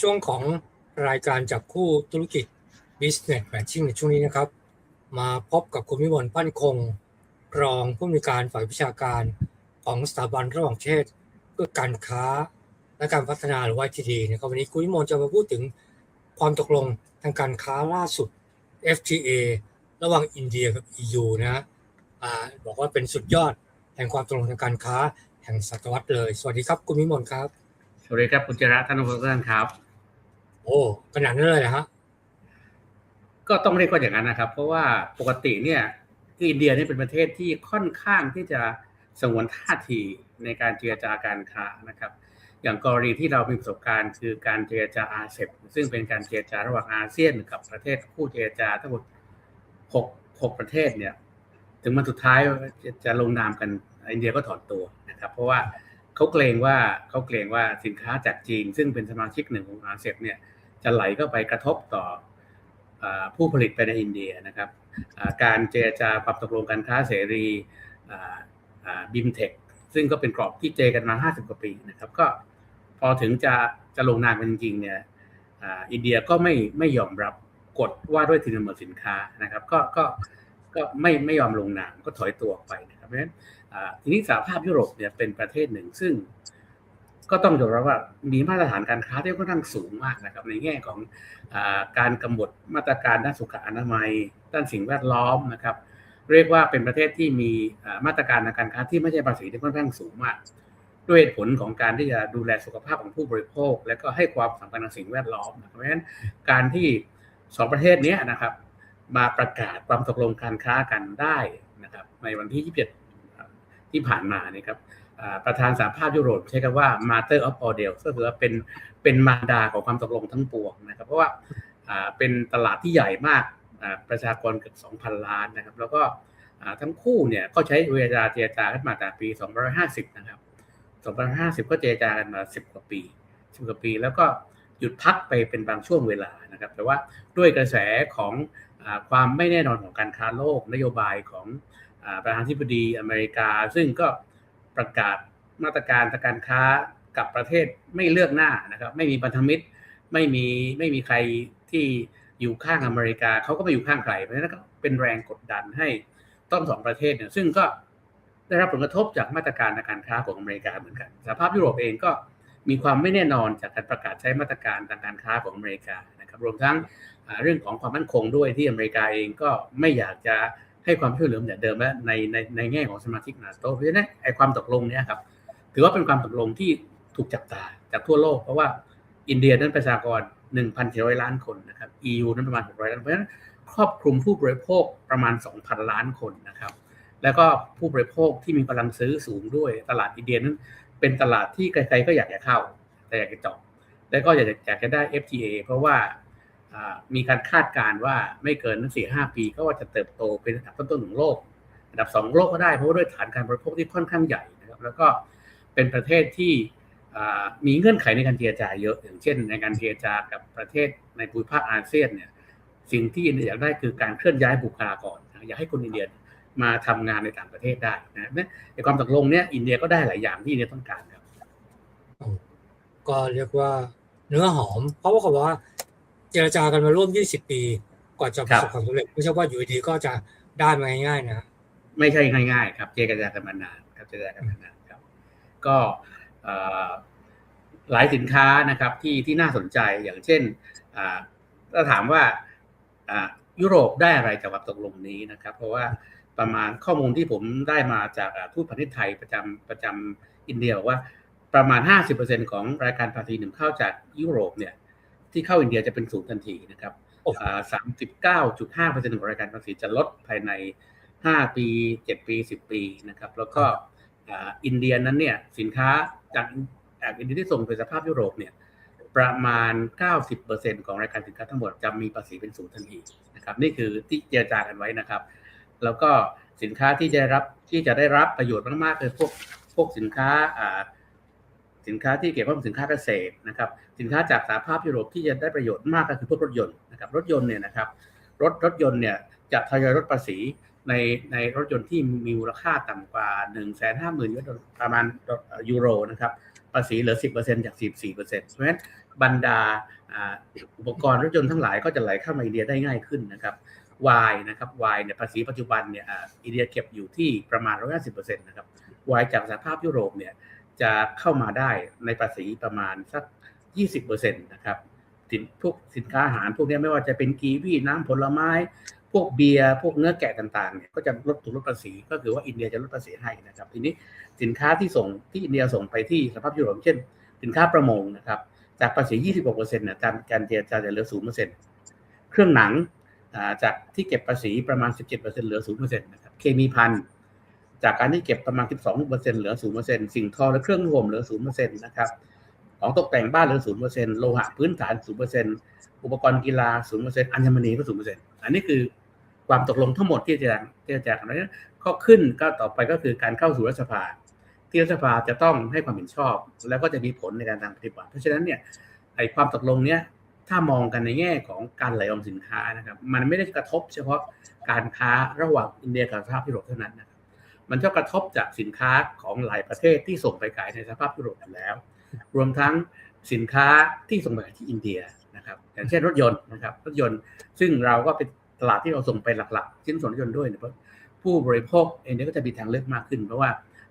ช่วงของรายการจับคู่ธุรกิจ Business Matching ในช่วงนี้นะครับ มาพบกับคุณวิมลปั้นคง รองผู้อำนวยการฝ่ายวิชาการของสถาบันระหว่างประเทศ เพื่อการค้าและการพัฒนาหรือ YTD นะครับวันนี้คุณวิมลจะมาพูดถึงความตกลงทางการค้าล่าสุด FTA ระหว่างอินเดียกับ EU นะอ่าบอกว่าเป็นสุดยอดแห่งความตกลงทางการค้าแห่งศตวรรษเลย สวัสดีครับคุณวิมลครับ สวัสดีครับคุณจระท่านผู้ฟังครับ โอ้ขนาดนั้นเลยนะฮะก็ต้องเรียกว่าอย่างนั้นนะครับ เพราะว่าปกติเนี่ยคืออินเดียนี่เป็นประเทศที่ค่อนข้างที่จะสงวนท่าทีในการเจรจาการค้านะครับ อย่างกรณีที่เรามีประสบการณ์คือการเจรจาอาเซบซึ่งเป็นการเจรจาระหว่างอาเซียนกับประเทศคู่เจรจาทั้งหมดหกหกประเทศเนี่ย ถึงมันสุดท้ายจะจะลงนามกันอินเดียก็ถอนตัวนะครับ เพราะว่าเขาเกรงว่าเขาเกรงว่าสินค้าจากจีน ซึ่งเป็นสมาชิกหนึ่งของอาเซียนเนี่ย จะไหลเข้าไปกระทบต่อผู้ผลิตไปในอินเดียนะครับการเจรจาปรับตกลงการค้าเสรีบิมเทคซึ่งก็เป็นกรอบที่เจกันมา 50 กว่าปีนะครับ ก็พอถึงจะจะลงนามกันจริงเนี่ยอินเดียก็ไม่ไม่ยอมรับกฎว่าด้วยทีนำสินค้านะครับ ก็ก็ก็ไม่ไม่ยอมลงนามก็ถอยตัวออกไปนะครับเพราะฉะนั้นทีนี้สหภาพยุโรปเนี่ยเป็นประเทศหนึ่งซึ่ง ก็ต้องยอมรับว่ามีมาตรฐานการค้าที่ค่อนข้างสูงมากนะครับ ในแง่ของอการกำหนดมาตรการด้านสุขอนามัย ด้านสิ่งแวดล้อมนะครับ เรียกว่าเป็นประเทศที่มีมาตรการทางการค้าที่ไม่ใช่ภาษีที่ค่อนข้างสูงมาก ด้วยผลของการที่จะดูแลสุขภาพของผู้บริโภค และก็ให้ความสำคัญกับสิ่งแวดล้อมนะเพราะฉะนั้นการที่สองประเทศนี้นะครับ มาประกาศความตกลงการค้ากันได้นะครับ ในวันที่ 27 ที่ผ่านมานี่ครับ ประธานสหภาพยุโรปใช้คำว่า Mother of all deals ก็คือว่าเป็นเป็นมารดาของความตกลงทั้งปวงนะครับ เพราะว่าเป็นตลาดที่ใหญ่มากประชากรเกือบ2,000 ล้านนะครับ แล้วก็ทั้งคู่เนี่ยก็ใช้เวลาเจรจากันมาแต่ปี 250 นะครับ 250 ก็เจรจากันมา 10 กว่าปี 10 กว่าปี แล้วก็หยุดพักไปเป็นบางช่วงเวลานะครับ แต่ว่าด้วยกระแสของความไม่แน่นอนของการค้าโลก นโยบายของประธานาธิบดีอเมริกา ซึ่งก็ ประกาศมาตรการทางการค้ากับประเทศไม่เลือกหน้านะครับ ไม่มีพันธมิตรไม่มีไม่มีใครที่อยู่ข้างอเมริกาเขาก็ไม่อยู่ข้างใครเพราะฉะนั้นก็เป็นแรงกดดันให้ต้องสองประเทศเนี่ยซึ่งก็ได้รับผลกระทบจากมาตรการทางการค้าของอเมริกาเหมือนกันสหภาพยุโรปเองก็มีความไม่แน่นอนจากการประกาศใช้มาตรการทางการค้าของอเมริกานะครับรวมทั้งเรื่องของความมั่นคงด้วยที่อเมริกาเองก็ไม่อยากจะ ให้ความช่วยเหลือเหมือนเดิมและในในในแง่ของสมาชิกนาโตเพราะฉะนั้นไอความตกลงเนี้ยครับถือว่าเป็นความตกลงที่ถูกจับตาจากทั่วโลก เพราะว่าอินเดียนั้นประชากร1,400 ล้านคนนะครับ EU นั้นประมาณ 600 ล้านเพราะฉะนั้นครอบคลุมผู้บริโภคประมาณ 2,000 ล้านคนนะครับ แล้วก็ผู้บริโภคที่มีกำลังซื้อสูงด้วยตลาดอินเดียนั้นเป็นตลาดที่ใครๆก็อยากจะเข้า แต่อยากจะจบแล้วก็อยากจะอยากจะได้ FTA เพราะว่า มีการคาดการณ์ว่าไม่เกินสี่ห้าปีก็ว่าจะเติบโตเป็นอันดับต้นๆของโลก อันดับสองโลกก็ได้เพราะว่าด้วยฐานการบริโภคที่ค่อนข้างใหญ่นะครับ แล้วก็เป็นประเทศที่มีเงื่อนไขในการเจรจาเยอะอย่างเช่น ในการเจรจากับประเทศในภูมิภาคอาเซียนเนี่ยสิ่งที่อินเดียอยากได้คือการเคลื่อนย้ายบุคลากรอยากให้คนอินเดียมาทำงานในต่างประเทศได้นะในความตกลงเนี้ยอินเดียก็ได้หลายอย่างที่อินเดียต้องการครับก็เรียกว่าเนื้อหอม เพราะว่าเขาบอกว่า จรจากันมาร่วม 20 ปี กว่าจะประสบความสำเร็จไม่ใช่ว่าอยู่ดีก็จะได้มาง่ายๆนะไม่ใช่ง่ายๆ ครับเจรจากันมานานครับเจรจากันมานานครับ ก็หลายสินค้านะครับที่ที่น่าสนใจอย่างเช่นถ้าถามว่ายุโรปได้อะไรจากความตกลงนี้นะครับ เพราะว่าประมาณข้อมูลที่ผมได้มาจากทูตพาณิชย์ไทยประจำประจำอินเดียบอกว่าประมาณ 50%ของรายการภาษีหนึ่งเข้าจากยุโรปเนี่ย ที่เข้าอินเดียจะเป็นศูนย์ทันทีนะครับสามสิบเก้าจุดห้าเปอร์เซ็นต์ของรายการภาษีจะลดภายในห้าปีเจ็ดปีสิบปีนะครับ แล้วก็อินเดียนั้นเนี่ยสินค้าจากจากอินเดียที่ส่งไปสภาพยุโรปเนี่ยประมาณ 90%ของรายการสินค้าทั้งหมดจะมีภาษีเป็นศูนย์ทันทีนะครับนี่คือที่เจรจากันไว้นะครับ แล้วก็สินค้าที่จะรับที่จะได้รับประโยชน์มากๆคือพวกพวกสินค้า สินค้าที่เกี่ยวข้องกับสินค้าเกษตรนะครับสินค้าจากสหภาพยุโรปที่จะได้ประโยชน์มากก็คือพวกรถยนต์นะครับรถยนต์เนี่ยนะครับรถรถยนต์เนี่ยจะทยอยลดภาษีในในรถยนต์ที่มีมูลค่าต่ำกว่า1นึ่งแสนห้าหมื่นยูโรประมาณยูโรนะครับภาษีเหลือ 10%จาก 14%เพราะฉะนั้นบรรดาอุปกรณ์รถยนต์ทั้งหลายก็จะไหลเข้ามาอินเดียได้ง่ายขึ้นนะครับวายนะครับวายเนี่ยภาษีปัจจุบันเนี่ยอินเดียเก็บอยู่ที่ประมาณ 150%นะครับวายจากสหภาพยุโรปเนี่ย จะเข้ามาได้ในภาษีประมาณสัก 20%นะครับสินพวกสินค้าอาหารพวกนี้ไม่ว่าจะเป็นกีวีน้ำผลไม้ พวกเบียร์พวกเนื้อแกะต่างๆเนี่ยก็จะลดถูกลดภาษีก็คือว่าอินเดียจะลดภาษีให้นะครับ ทีนี้สินค้าที่ส่งที่อินเดียส่งไปที่สภาพยุโรปเช่น สินค้าประมงนะครับ จากภาษี 26%เนี่ยการการเจรจาจะเหลือ 0%เครื่องหนังจากที่เก็บภาษีประมาณ 17%เหลือ 0%นะครับเคมีพัน จากการที่เก็บประมาณ 12%เหลือ 0%สิ่งทอและเครื่องห่มเหลือ 0%นะครับของตกแต่งบ้านเหลือ 0%โลหะพื้นฐาน 0%อุปกรณ์กีฬา 0%อัญมณีก็ 0%อันนี้คือความตกลงทั้งหมดที่จะที่จะแจกนั้นก็ขึ้นก็ต่อไปก็คือการเข้าสู่รัฐสภา ที่รัฐสภาจะต้องให้ความเห็นชอบ แล้วก็จะมีผลในการทางปฏิบัติเพราะฉะนั้นเนี่ยไอ้ความตกลงเนี้ยถ้ามองกันในแง่ของการไหลออกสินค้านะครับ มันไม่ได้กระทบเฉพาะการค้าระหว่างอินเดียกับสหภาพยุโรปเท่านั้นนะครับ มันจะกระทบจากสินค้าของหลายประเทศที่ส่งไปขายในสภาพยุโรปอยู่แล้ว รวมทั้งสินค้าที่ส่งไปขายที่อินเดียนะครับอย่างเช่นรถยนต์นะครับรถยนต์ซึ่งเราก็เป็นตลาดที่เราส่งไปหลักๆชิ้นส่วนรถยนต์ด้วยเนี่ยเพราะผู้บริโภคเองเนี่ยก็จะมีทางเลือกมากขึ้น เพราะว่า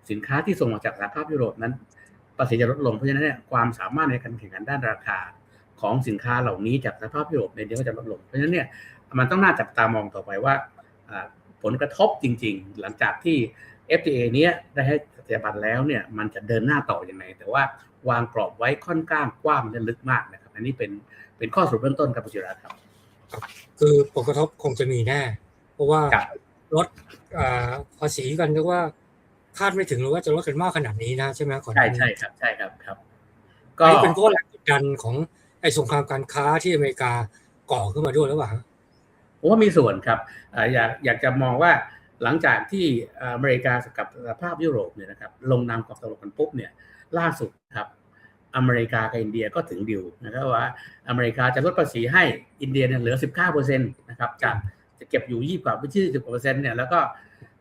สินค้าที่ส่งออกจากสหภาพยุโรปนั้นภาษีจะลดลงเพราะฉะนั้นเนี่ยความสามารถในการแข่งขันด้านราคาของสินค้าเหล่านี้จากสภาพยุโรปในเดียก็จะลดลง เพราะฉะนั้นเนี่ยมันต้องน่าจับตามองต่อไปว่า ผลกระทบจริง ๆ หลังจากที่ FTA เนี้ยได้ให้สถาบันแล้วเนี่ยมันจะเดินหน้าต่ออยังไง แต่ว่าวางกรอบไว้ค่อนข้างกว้างและลึกมากนะครับ อันนี้เป็นเป็นข้อสรุปเบื้องต้นครับคุณจิราครับ คือผลกระทบคงจะมีแน่ เพราะว่าครับลดอ่าภาษีกันเรียกว่าคาดไม่ถึงเลยว่าจะลดกันมากขนาดนี้นะใช่ไหมก่อนหใช่น้านี้ใช่ครับใช่ครับครับอันนี้เป็นเพราะแรงกดดันของไอ้สงครามการค้าที่อเมริกาก่อขึ้นมาด้วยหรือเปล่าฮะ ผมว่ามีส่วนครับอยากอยากจะมองว่าหลังจากที่อเมริกากับสภาพยุโรปเนี่ยนะครับลงนามความตกลงกันปุ๊บเนี่ยล่าสุดครับอเมริกากับอินเดียก็ถึงดิวนะครับว่าอเมริกาจะลดภาษีให้อินเดียเนี่ยเหลือ 19%นะครับจากจะเก็บอยู่ 20กว่าไปที่10กว่าเปอร์เซ็นต์เนี่ยแล้วก็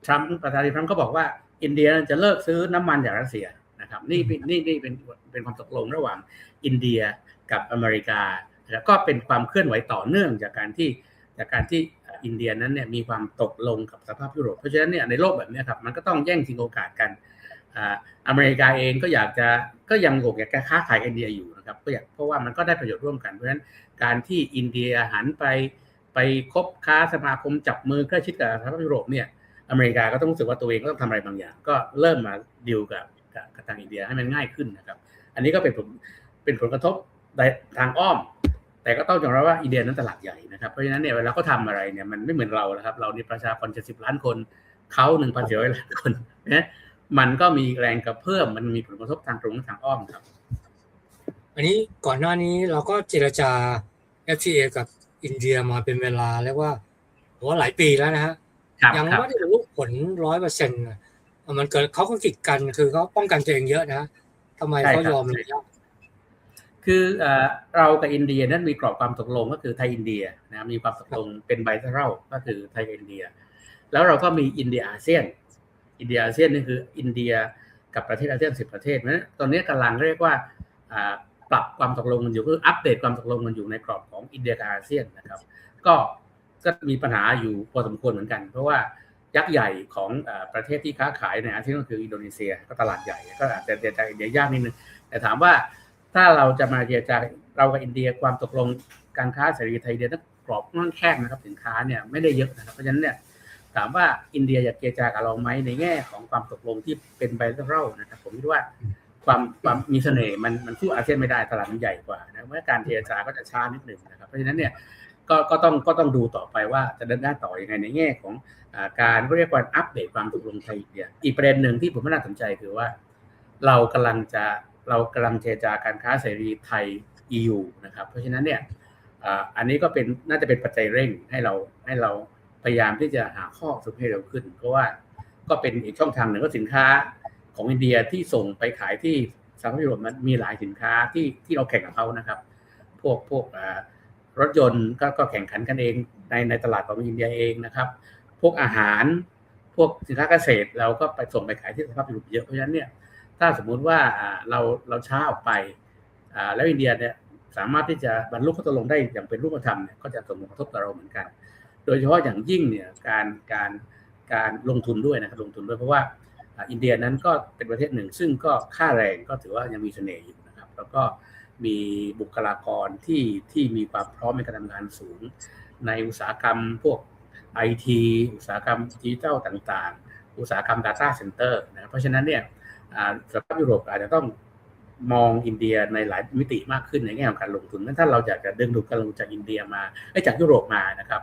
ทรัมป์ประธานาธิบดีทรัมป์ก็บอกว่าอินเดียจะเลิกซื้อน้ำมันจากรัสเซียนะครับนี่เป็นนี่นี่เป็นเป็นความตกลงระหว่างอินเดียกับอเมริกา แล้วก็เป็นความเคลื่อนไหวต่อเนื่องจากการที่ จากการที่อินเดียนั้นเนี่ยมีความตกลงกับสภาพยุโรปเพราะฉะนั้นเนี่ยในโลกแบบนี้ครับมันก็ต้องแย่งชิงโอกาสกันอเมริกาเองก็อยากจะก็ยังโกอยากจะค้าขายอินเดียอยู่นะครับก็อยากเพราะว่ามันก็ได้ประโยชน์ร่วมกันเพราะฉะนั้นการที่อินเดียหันไปไปคบค้าสมาคมจับมือใกล้ชิดกับสภาพยุโรปเนี่ยอเมริกาก็ต้องรู้สึกว่าตัวเองก็ต้องทำอะไรบางอย่าง ก็เริ่มมาดีลกับกับทางอินเดียให้มันง่ายขึ้นนะครับ อันนี้ก็เป็นผลเป็นผลกระทบทางอ้อม แต่ก็ต้องยอมรับว่าอินเดียนั้นตลาดใหญ่นะครับ เพราะฉะนั้นเนี่ยเวลาเขาทาอะไรเนี่ยมันไม่เหมือนเราแล้วครับ เรานี่ประชากร70ล้านคนเขา1,400ล้านคนนะมันก็มีแรงกระเพื่อมมันมีผลกระทบทางตรงและทางอ้อมครับ อันนี้ก่อนหน้านี้เราก็เจรจา FTA กับอินเดียมาเป็นเวลาเรียกว่าผมว่าหลายปีแล้วนะฮะครับยังครับไม่ได้รู้ผลร้อยเปอร์เซ็นต์มันเกิดเขาก็กีดกันคือเขาป้องกันตัวเองเยอะนะทำไมเขายอมเลย คือเอ่อเรากับอินเดียนั้นมีกรอบความตกลงก็คือไทยอินเดียนะมีความตกลงเป็นไบเทอรัลก็คือไทยกับอินเดีย แล้วเราก็มีอินเดียอาเซียน อินเดียอาเซียนนี่คืออินเดียกับประเทศอาเซียนสิบประเทศเพราะฉะนั้นตอนนี้กำลังเรียกว่าอ่าปรับความตกลงกันอยู่คืออัปเดตความตกลงกันอยู่ในกรอบของอินเดียกับอาเซียนนะครับ ก็ก็มีปัญหาอยู่พอสมควรเหมือนกัน เพราะว่ายักษ์ใหญ่ของอาประเทศที่ค้าขายในอาเซียนก็คืออินโดนีเซีย ก็ตลาดใหญ่ก็อาจจะเจรจาอินเดียยากนิดนึงแต่ถามว่า ถ้าเราจะมาเจรจาเรากับอินเดียความตกลงการค้าเสรีไทยเดียต้องกรอบค่อนแคบนะครับสินค้าเนี่ยไม่ได้เยอะนะครับเพราะฉะนั้นเนี่ยถามว่าอินเดียอยากเจรจากับเราไหมในแง่ของความตกลงที่เป็นไบเทอรัลนะครับผมคิดว่าความความมีเสน่ห์มันมันสู้อาเซียนไม่ได้ตลาดมันใหญ่กว่านะเมื่อการเจรจาก็จะช้านิดหนึ่งนะครับเพราะฉะนั้นเนี่ยก็ก็ต้องก็ต้องดูต่อไปว่าจะเดินหน้าต่อยังไงในแง่ของการเรียกว่าอัปเดตความตกลงไทยอินเดียอีกประเด็นหนึ่งที่ผมน่าสนใจคือว่า เรากำลังจะ เรากำลังเจรจาการค้าเสรีไทย EU นะครับ เพราะฉะนั้นเนี่ยอันนี้ก็เป็นน่าจะเป็นปัจจัยเร่งให้เราให้เราพยายามที่จะหาข้อสรุปให้เร็วขึ้น เพราะว่าก็เป็นอีกช่องทางหนึ่งก็สินค้าของอินเดียที่ส่งไปขายที่สหภาพยุโรปมันมีหลายสินค้าที่ที่เราแข่งกับเขานะครับ พวกพวกรถยนต์ก็ก็แข่งขันกันเองในในตลาดของอินเดียเองนะครับ พวกอาหารพวกสินค้าเกษตรเราก็ไปส่งไปขายที่สหภาพยุโรปเยอะเพราะฉะนั้นเนี่ย ถ้าสมมุติว่าอ่าเราเราช้าออกไปแล้วอินเดียเนี่ยสามารถที่จะบรรลุข้อตกลงได้อย่างเป็นรูปธรรมเนี่ยก็จะส่งผลกระทบต่อเราเหมือนกัน โดยเฉพาะอย่างยิ่งเนี่ยการการการลงทุนด้วยนะครับลงทุนด้วยเพราะว่าอินเดียนั้นก็เป็นประเทศหนึ่ง ซึ่งก็ค่าแรงก็ถือว่ายังมีเสน่ห์อยู่นะครับ แล้วก็มีบุคลากรที่ที่มีความพร้อมในการทำงานสูง ในอุตสาหกรรมพวกไอทีอุตสาหกรรมดิจิทัลต่าง ๆ อุตสาหกรรม Data Center นะเพราะฉะนั้นเนี่ย สภาพยุโรปอาจจะต้องมองอินเดียในหลายมิติมากขึ้นในแง่ของการลงทุนนั้นถ้าเราอยากจะดึงดูดการลงทุนจากอินเดียมาไอ้จากยุโรปมานะครับ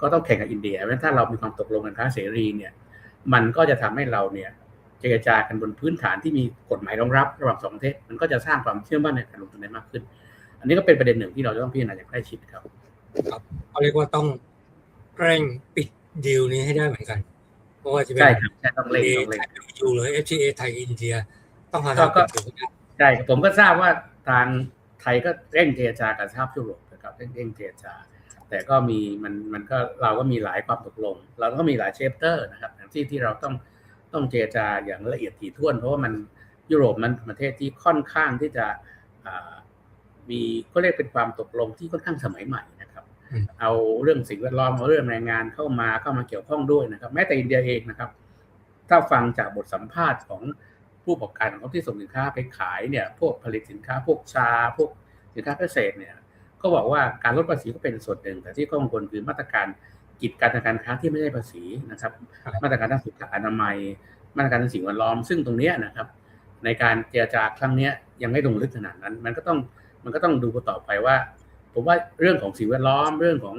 ก็ต้องแข่งกับอินเดียเพราะถ้าเรามีความตกลงกันค้าเสรีเนี่ยมันก็จะทำให้เราเนี่ยเจรจากันบนพื้นฐานที่มีกฎหมายรองรับระหว่างสองประเทศมันก็จะสร้างความเชื่อมั่นในการลงทุนได้มากขึ้น อันนี้ก็เป็นประเด็นหนึ่งที่เราจะต้องพิจารณาอย่างใกล้ชิดครับเขาเรียกว่าต้องเร่งปิดดีลนี้ให้ได้เหมือนกัน เพราะว่าจะเป็นใช่ครับใช่ต้องเร่งต้องเร่งอยู่เลย FTA ไทยอินเดีย ต้องหาทางก็ปิดดีลให้ได้ใช่ผมก็ทราบว่าทางไทยก็เร่งเจรจากับสหภาพยุโรปนะครับเร่งเร่งเจรจาแต่ก็มีมันมันก็เราก็มีหลายความตกลง เราก็มีหลายเชปเตอร์นะครับที่ที่เราต้องต้องเจรจาอย่างละเอียดถี่ถ้วน เพราะว่ามันยุโรปมันประเทศที่ค่อนข้างที่จะอ่ามีก็เรียกเป็นความตกลงที่ค่อนข้างสมัยใหม่นะครับ เอาเรื่องสิ่งแวดล้อมเอาเรื่องแรงงานเข้ามาเข้ามาเกี่ยวข้องด้วยนะครับ แม้แต่อินเดียเองนะครับ ถ้าฟังจากบทสัมภาษณ์ของผู้ประกอบการของเขาที่ส่งสินค้าไปขายเนี่ย พวกผลิตสินค้าพวกชา พวกสินค้าเกษตรเนี่ย ก็บอกว่าการลดภาษีก็เป็นส่วนหนึ่ง แต่ที่กังวลคือมาตรการกิจการทางการค้าที่ไม่ได้ภาษีนะครับ มาตรการด้านสุขอนามัย มาตรการด้านสิ่งแวดล้อม ซึ่งตรงเนี้ยนะครับ ในการเจรจาครั้งเนี้ยยังไม่ลงลึกขนาดนั้น มันก็ต้องมันก็ต้องดูกันต่อไปว่า ผมว่าเรื่องของสิ่งแวดล้อมเรื่องของ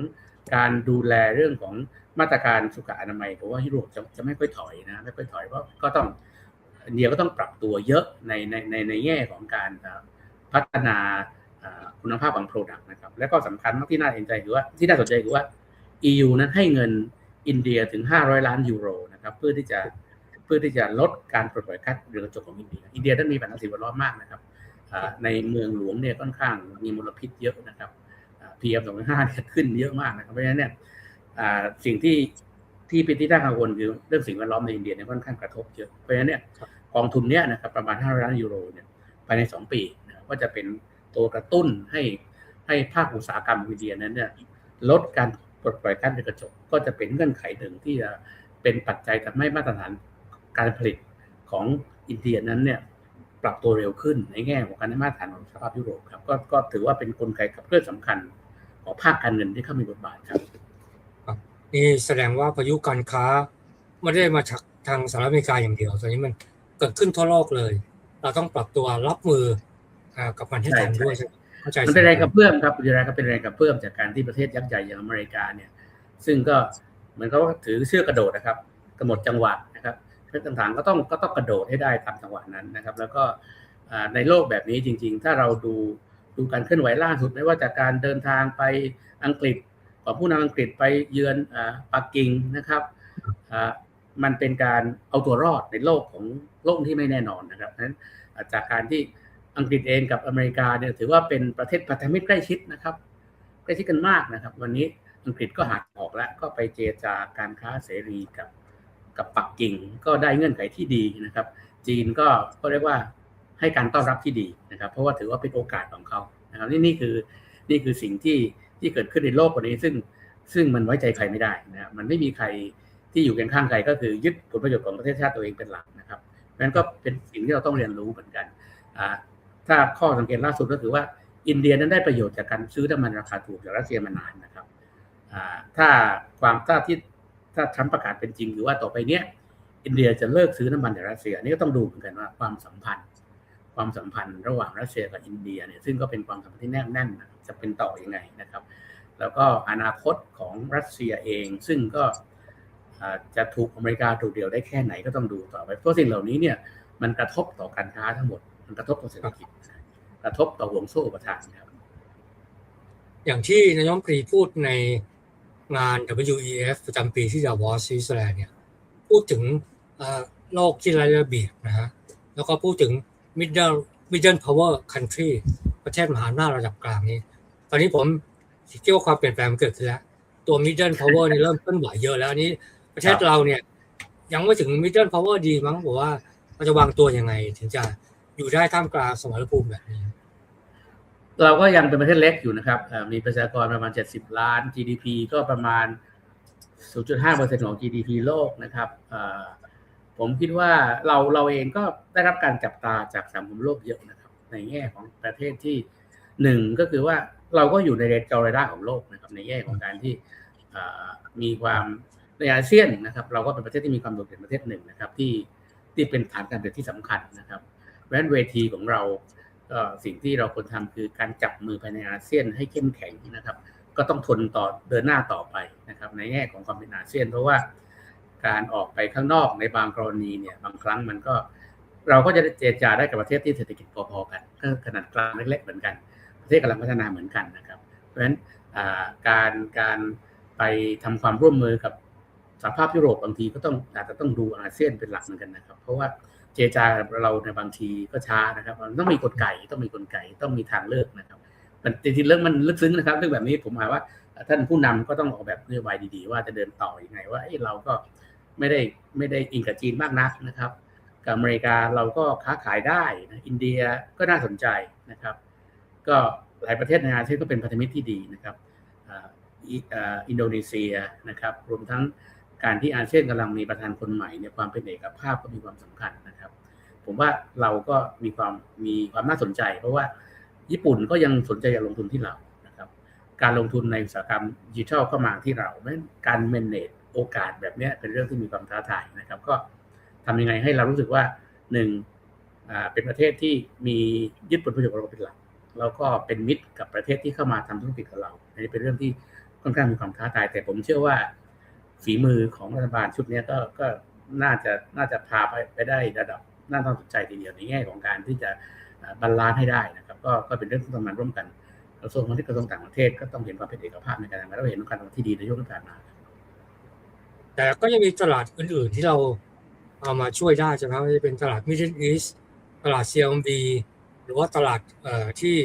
การดูแลเรื่องของมาตรการสุขอนามัยผมว่ายุโรปจะจะไม่ค่อยถอยนะไม่ค่อยถอยเพราะก็ต้องอินเดียก็ต้องปรับตัวเยอะในในในในแง่ของการพัฒนาคุณภาพของ Product นะครับ และก็สำคัญมากที่น่าสนใจคือว่าที่น่าสนใจคือว่า EU นั้นให้เงินอินเดียถึง 500 ล้านยูโรนะครับเพื่อที่จะเพื่อที่จะลดการปลดปล่อยก๊าซเรือนกระจกของอินเดีย อินเดียนั้นมีปัญหาสิ่งแวดล้อมมากนะครับในเมืองหลวงเนี่ยค่อนข้างมีมลพิษเยอะนะครับ PM 2.5เนี่ยขึ้นเยอะมากนะครับเพราะฉะนั้นเนี่ยสิ่งที่ที่เป็นที่น่ากังวลคือเรื่องสิ่งแวดล้อมในอินเดียเนี่ยค่อนข้างกระทบเยอะเพราะฉะนั้นเนี่ยกองทุนเนี่ยนะครับประมาณ5ล้านยูโรเนี่ยภายใน2ปีนะก็จะเป็นตัวกระตุ้นให้ให้ภาคอุตสาหกรรมอินเดียนั้นเนี่ยลดการปลดปล่อยก๊าซเรือนกระจกก็จะเป็นเงื่อนไขหนึ่งที่จะเป็นปัจจัยทำให้มาตรฐานการผลิตของอินเดียนั้นเนี่ยปรับตัวเร็วขึ้นในแง่ของการมาตรฐานของสภาพยุโรปครับก็ก็ถือว่าเป็นกลไกขับเคลื่อนสำคัญ ของภาคการเงินที่เข้ามีบทบาทครับนี่แสดงว่าพายุการค้าไม่ได้มาจากทางสหรัฐอเมริกาอย่างเดียวตอนนี้มันเกิดขึ้นทั่วโลกเลย เราต้องปรับตัวรับมือกับมันให้ทันด้วยใช่ไหมเข้าใจมันเป็นแรงกระเพื่อมครับเป็นแรงก็เป็นแรงกระเพื่อมจากการที่ประเทศยักษ์ใหญ่อย่างอเมริกาเนี่ย ซึ่งก็เหมือนเขาถือเชือกกระโดดนะครับกำหนดจังหวะนะครับประเทศต่างๆก็ต้องก็ต้องกระโดดให้ได้ตามจังหวะนั้นนะครับ แล้วก็ในโลกแบบนี้จริง ๆ ถ้าเราดู ดูการเคลื่อนไหวล่าสุดไม่ว่าจากการเดินทางไปอังกฤษของผู้นำอังกฤษไปเยือนปักกิ่งนะครับมันเป็นการเอาตัวรอดในโลกของโลกที่ไม่แน่นอนนะครับนั้นจากการที่อังกฤษเองกับอเมริกาเนี่ยถือว่าเป็นประเทศพันธมิตรใกล้ชิดนะครับใกล้ชิดกันมากนะครับ วันนี้อังกฤษก็หักออกแล้วก็ไปเจรจาการค้าเสรีกับกับปักกิ่งก็ได้เงื่อนไขที่ดีนะครับ จีนก็ก็เรียกว่า ให้การต้อนรับที่ดีนะครับ เพราะว่าถือว่าเป็นโอกาสของเขานะครับนี่นี่คือนี่คือสิ่งที่ที่เกิดขึ้นในโลกวันนี้ซึ่งซึ่งมันไว้ใจใครไม่ได้นะมันไม่มีใครที่อยู่กันข้างใครก็คือยึดผลประโยชน์ของประเทศชาติตัวเองเป็นหลักนะครับเพราะนั้นก็เป็นสิ่งที่เราต้องเรียนรู้เหมือนกันถ้าข้อสังเกตล่าสุดก็คือว่าอินเดียนั้นได้ประโยชน์จากการซื้อน้ำมันราคาถูกจากรัสเซียมานานนะครับถ้าความถ้าที่ถ้าทรัมป์ประกาศเป็นจริงหรือว่าต่อไปเนี้ยอินเดียจะเลิกซื้อน้ำมันจากรัสเซียนี่ก็ต้องดูเหมือนกันว่าความสัมพันธ์ ความสัมพันธ์ระหว่างรัสเซียกับอินเดียเนี่ยซึ่งก็เป็นความสัมพันธ์ที่แน่นแน่นจะเป็นต่ออยังไงนะครับ แล้วก็อนาคตของรัสเซียเอง ซึ่งก็จะถูกอเมริกาถูกเดียวได้แค่ไหนก็ต้องดูต่อไปเพราะสิ่งเหล่านี้เนี่ยมันกระทบต่อการค้าทั้งหมด มันกระทบต่อเศรษฐกิจ กระทบต่อห่วงโซ่อุปทานครับ อย่างที่นายมตรีพูดในงาน WEF ประจำปีที่ดาวอสสวิตเซอร์แลนด์เนี่ย พูดถึงโลกที่ไร้ระเบียบนะฮะ แล้วก็พูดถึง middle middle power country ประเทศมหาอำนาจระดับกลางนี้ ตอนนี้ผมคิดว่าความเปลี่ยนแปลงมันเกิดขึ้นแล้ว ตัว middle power นี่เริ่มเคลื่อนไหวเยอะแล้วนี้ ประเทศเราเนี่ย ยังไม่ถึง middle power ดีมั้งบอกว่าเราจะวางตัวยังไง ถึงจะอยู่ได้ท่ามกลางสมรภูมิแบบนี้ เราก็ยังเป็นประเทศเล็กอยู่นะครับ มีประชากรประมาณ 70 ล้าน GDP ก็ประมาณ 0.5%ของ GDP โลกนะครับ ผมคิดว่าเราเราเองก็ได้รับการจับตาจากสังคมโลกเยอะนะครับ ในแง่ของประเทศที่หนึ่งก็คือว่าเราก็อยู่ในเรดจอร์เรดาของโลกนะครับ ในแง่ของการที่มีความในอาเซียนนะครับ เราก็เป็นประเทศที่มีความโดดเด่นประเทศหนึ่งนะครับ ที่ที่เป็นฐานการผลิตที่สำคัญนะครับเพราะฉะนั้นเวทีของเราก็สิ่งที่เราควรทำคือการจับมือภายในอาเซียนให้เข้มแข็งนะครับ ก็ต้องทนต่อเดินหน้าต่อไปนะครับ ในแง่ของความเป็นอาเซียน เพราะว่า การออกไปข้างนอกในบางกรณีเนี่ยบางครั้งมันก็ เราก็จะเจรจาได้กับประเทศที่เศรษฐกิจพอๆกันก็ขนาดกลางเล็กๆเหมือนกัน ประเทศกำลังพัฒนาเหมือนกันนะครับ เพราะฉะนั้นการการไปทำความร่วมมือกับสหภาพยุโรปบางทีก็ต้องอาจจะต้องดูอาเซียนเป็นหลักเหมือนกันนะครับ เพราะว่าเจรจาเราในบางทีก็ช้านะครับมันต้องมีกลไกต้องมีกลไกต้องมีทางเลือกนะครับ มันจริงๆเรื่องมันลึกซึ้งนะครับ เรื่องแบบนี้ผมหมายว่าท่านผู้นำก็ต้องออกแบบนโยบายดีๆ ว่าจะเดินต่ออยังไงว่าเราก็ ไม่ได้ไม่ได้อิงกับจีนมากนักนะครับ กับอเมริกาเราก็ค้าขายได้นะอินเดียก็น่าสนใจนะครับ ก็หลายประเทศในอาเซียนก็เป็นพันธมิตรที่ดีนะครับอินโดนีเซียนะครับรวมทั้งการที่อาเซียนกำลังมีประธานคนใหม่เนี่ยความเป็นเอกภาพก็มีความสำคัญนะครับ ผมว่าเราก็มีความมีความน่าสนใจ เพราะว่าญี่ปุ่นก็ยังสนใจอยากลงทุนที่เรานะครับ การลงทุนในอุตสาหกรรมดิจิทัลเข้ามาที่เราเพราะการ manage โอกาสแบบนี้เป็นเรื่องที่มีความท้าทายนะครับ ก็ทำยังไงให้เรารู้สึกว่าหนึ่งเป็นประเทศที่มียึดผลประโยชน์ของเราเป็นหลักแล้วก็เป็นมิตรกับประเทศที่เข้ามาทำธุรกิจกับเราอันนี้เป็นเรื่องที่ค่อนข้างมีความท้าทาย แต่ผมเชื่อว่าฝีมือของรัฐบาลชุดนี้ก็ก็น่าจะน่าจะพาไปไปได้ระดับน่าต้องสนใจทีเดียวในแง่ของการที่จะบาลานซ์ให้ได้นะครับ ก็ก็เป็นเรื่องที่ทำงานร่วมกันกระทรวงการที่กระทรวต่างประเทศก็ต้องเห็นความเป็นเอกภาพในการทำงานแล้วเห็นการทำงานที่ดีในยุคที่ผ่านมา แต่ก็ยังมีตลาดอื่นๆที่เราเอามาช่วยได้ใช่ไหมว่าจะเป็นตลาด Middle East ตลาด CLMV หรือว่าตลาดเอ่อที่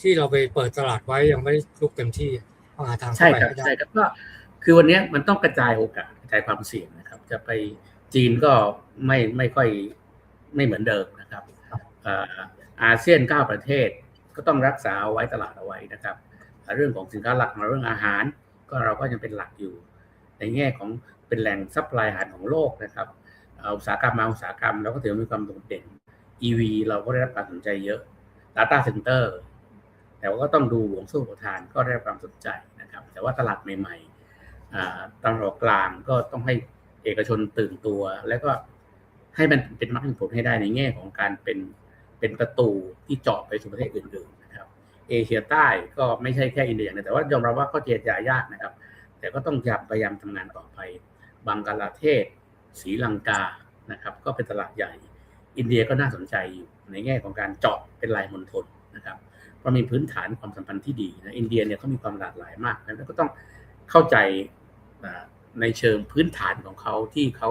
ที่เราไปเปิดตลาดไว้ยังไม่ได้ลุกเต็มที่ต้องหาทางเข้าใช่ไปครับให้ได้ใช่ครับก็คือวันนี้มันต้องกระจายโอกาสกระจายความเสี่ยงนะครับ จะไปจีนก็ไม่ไม่ค่อยไม่เหมือนเดิมนะครับเอ่ออาเซียนเก้าประเทศก็ต้องรักษาเอาไว้ตลาดเอาไว้นะครับ เรื่องของสินค้าหลักมาเรื่องอาหาร ก็เราก็ยังเป็นหลักอยู่ ในแง่ของ เป็นแหล่งซัพพลายอาหารของโลกนะครับอุตสาหกรรมมาอุตสาหกรรมเราก็ถือว่ามีความโดดเด่น EV เราก็ได้รับการสนใจเยอะ Data Center แต่ว่าก็ต้องดูห่วงโซ่อุปทานก็ได้รับความสนใจนะครับ แต่ว่าตลาดใหม่ๆอ่าตลาดกลางก็ต้องให้เอกชนตื่นตัว แล้วก็ให้มันเป็นมรรคผลให้ได้ในแง่ของการเป็นเป็นประตูที่เจาะไปสู่ประเทศอื่นๆนะครับ เอเชียใต้ก็ไม่ใช่แค่อินเดียอย่างเดียวแต่ว่ายอมรับว่าก็เจรจายากนะครับ แต่ก็ต้องพยายามทำงานต่อไป บังกลาเทศศรีลังกานะครับ ก็เป็นตลาดใหญ่ อินเดียก็น่าสนใจอยู่ในแง่ของการเจาะเป็นลายมณฑลนะครับเพราะมีพื้นฐานความสัมพันธ์ที่ดีนะอินเดียเนี่ยเขามีความหลากหลายมากแล้วก็ต้องเข้าใจในเชิงพื้นฐานของเขาที่เขา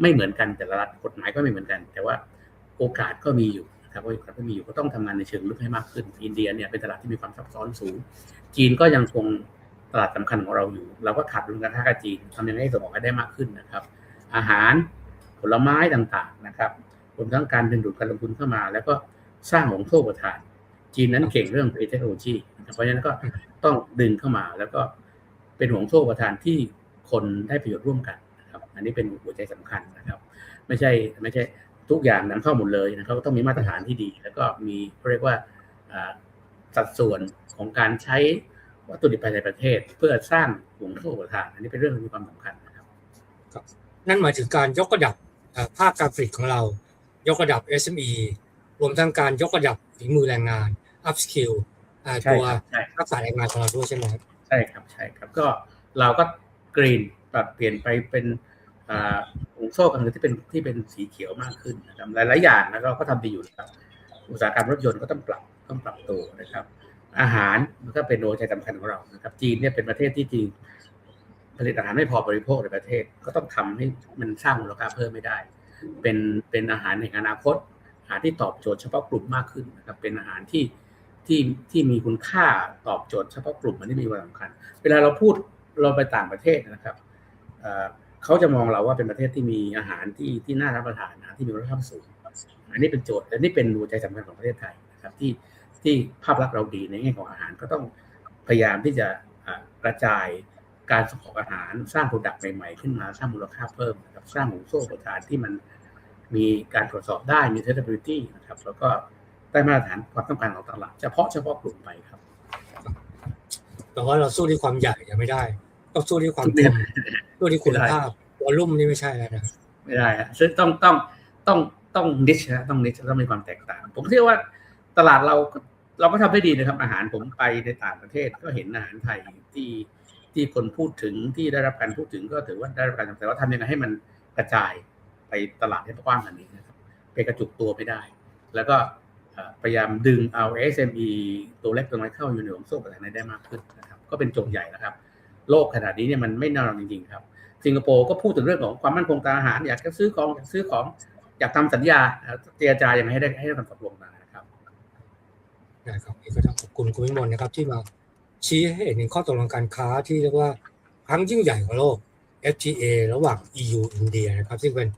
ไม่เหมือนกันแต่ละรัฐกฎหมายก็ไม่เหมือนกัน แต่ว่าโอกาสก็มีอยู่นะครับโอกาสก็มีอยู่ก็ต้องทำงานในเชิงลึกให้มากขึ้น อินเดียเนี่ยเป็นตลาดที่มีความซับซ้อนสูง จีนก็ยังคง ลาดสำคัญของเราอยู่ เราก็ขาดดุลการค้ากับจีนทำยังไงให้ส่งออกได้มากขึ้นนะครับ อาหารผลไม้ต่างๆนะครับรวมทั้งการดึงดูดการลงทุนเข้ามา แล้วก็สร้างของโซ่ประทาน จีนนั้นเก่งเรื่องเทคโนโลยีเพราะฉะนั้นก็ต้องดึงเข้ามาแล้วก็เป็นห่วงโซ่ประทานที่คนได้ประโยชน์ร่วมกันนะครับ อันนี้เป็นหัวใจสำคัญนะครับ ไม่ใช่ไม่ใช่ทุกอย่างนำเข้าหมดเลยนะครับก็ต้องมีมาตรฐานที่ดี แล้วก็มีเรียกว่าสัดส่วนของการใช้ วัตถุดิบภายในประเทศ เพื่อสร้างห่วงโซ่ประทาน อันนี้เป็นเรื่องที่มีความสำคัญนะครับ นั่นหมายถึงการยกระดับเอ่อภาคการผลิตของเรา ยกระดับ SME รวมทั้งการยกระดับฝีมือแรงงาน up skill อ่าใช่ตัวครับใช่รักษาแรงงานของเราด้วยใช่ไหมครับใช่ครับใช่ครับก็เราก็กรีนปรับเปลี่ยนไปเป็นอ่าห่วงโซ่การเงินที่เป็นที่เป็นสีเขียวมากขึ้นนะครับหลายๆอย่างนะเราก็ทำดีอยู่นะครับอุตสาหกรรมรถยนต์ก็ต้องปรับต้องปรับตัวนะครับ อาหารมันก็เป็นโดใจสำคัญของเรานะครับ จีนเนี่ยเป็นประเทศที่จริงผลิตอาหารไม่พอบริโภคในประเทศ ก็ต้องทำให้มันสร้างมูลค่าเพิ่มไม่ได้ เป็นเป็นอาหารในอนาคต อาหารที่ตอบโจทย์เฉพาะกลุ่มมากขึ้นนะครับ เป็นอาหารที่ที่ที่มีคุณค่าตอบโจทย์เฉพาะกลุ่มมันที่มีความสำคัญ เวลาเราพูดเราไปต่างประเทศนะครับเขาจะมองเราว่าเป็นประเทศที่มีอาหารที่ที่น่ารับประทานอาหารที่มีคุณภาพสูง อันนี้เป็นโจทย์อันนี้เป็นหัวใจสำคัญของประเทศไทยนะครับที่ ที่ที่ภาพลักษณ์เราดีในแง่ของอาหารก็ต้องพยายามที่จะอ่ากระจายการส่งออกอาหารสร้างโปรดักต์ใหม่ๆ ขึ้นมาสร้างมูลค่าเพิ่มนะครับสร้างห่วงโซ่อุปทานที่มันมีการตรวจสอบได้มี traceability นะครับแล้วก็ได้มาตรฐานความต้องการของตลาดเฉพาะเฉพาะกลุ่มไปครับแต่ว่าเราสู้ที่ความใหญ่ยังไม่ได้ต้องสู้ที่ความคมสู้ที่คุณภาพวอลลุ่มนี่ไม่ใช่แล้วนะไม่ได้ฮะซึ่งต้องต้องต้องต้องนิชนะต้องนิชต้องมีความแตกต่าง ผมเชื่อว่าตลาดเราก็ เราก็ทำได้ดีนะครับอาหารผมไปในต่างประเทศก็เห็นอาหารไทยที่ที่คนพูดถึงที่ได้รับการพูดถึงก็ถือว่าได้รับการแต่ว่าทำยังไงให้มันกระจายไปตลาดให้กว้างกว่านี้นะครับไปกระจุกตัวไม่ได้ แล้วก็พยายามดึงเอา SME ตัวเล็กตัวน้อยเข้าอยู่ในห่วงโซ่ประทานได้มากขึ้นนะครับก็เป็นโจทย์ใหญ่นะครับ โลกขนาดนี้เนี่ยมันไม่น่านอนจริงๆครับ สิงคโปร์ก็พูดถึงเรื่องของความมั่นคงทางอาหาร อยากจะซื้อของอยากซื้อของอยากทำสัญญาเจรจายังไงให้ได้ให้ได้ความตกลงมานะครับ นะครับนี่ก็ต้องขอบคุณคุณวิมลนะครับ ที่มาชี้ให้เห็นถึงข้อตกลงการค้าที่เรียกว่าครั้งยิ่งใหญ่ของโลก FTA ระหว่าง EU อินเดียนะครับ ซึ่งเป็น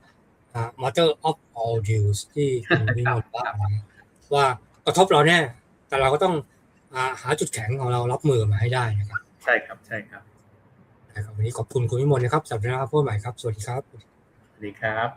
uh, mother of all deals ที่คุณวิมลว่านะว่ากระทบเราแน่ แต่เราก็ต้องอ่าหาจุดแข็งของเรารับมือมาให้ได้นะครับ ใช่ครับใช่ครับนะครับวันนี้ขอบคุณคุณวิมลนะครับสำหรับหน้าพบกันใหม่ครับ สวัสดีครับ สวัสดีครับ